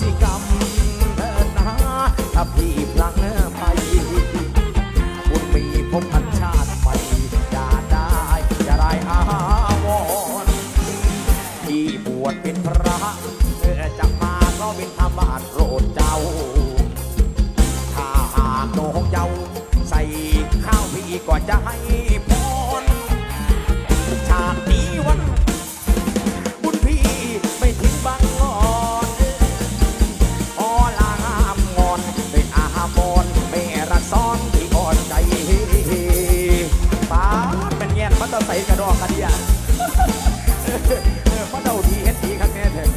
สิกรรมเถิดนะถ้าพี่พลังไปบุญมีพบกันชาติใหม่จะได้จะได้อาวรที่บวชเป็นพระเพื่อจะมาก็เป็นธรรมานโปรดเจ้า ถ้าหากโนงเยาใส่ข้าวพี่ก็จะให้ ต้องใส่กระดอกกระเดียเออมันเอาดีเฮ็ดดีข้างแน่เถอะ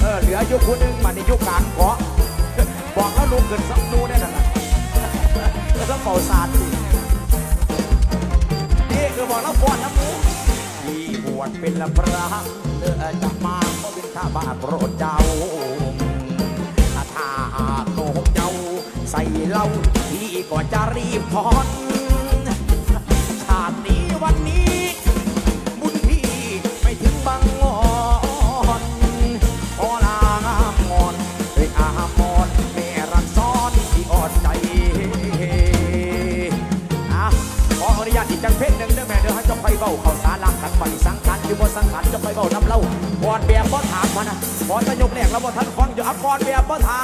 เออเหลือยุคคนนึงมาในยุคการเกาะบอกแล้วลุงเกินสักดูได้นั่นน่ะแล้วเป่าศาสตร์สินี่คือบอกแล้วฟอนน้ำมูกที่บวชเป็นละพระเลือจะมาก็เป็นข้าบาทโปรดเจ้า เหล้าพี่ก็จะรีบถอนชาตินี้วันนี้ บุญพี่ไม่ถึงบางงอนขอลางามงอนด้วยอามอนแม่รักซ้อนที่อ่อนใจอะขออนุญาตอีกจังเพลงหนึ่งเด้อแม่เด้อให้เจ้าไปเบ้าเขาสารักกันไปสังขันอยู่บนสังขันเจะไปเบ้าน้ำเล่าบอดแบบบ่ถามมานะบอดตะยกแรกแล้วบ่ทันฟังอยู่อับบอดแบบบ่ถาม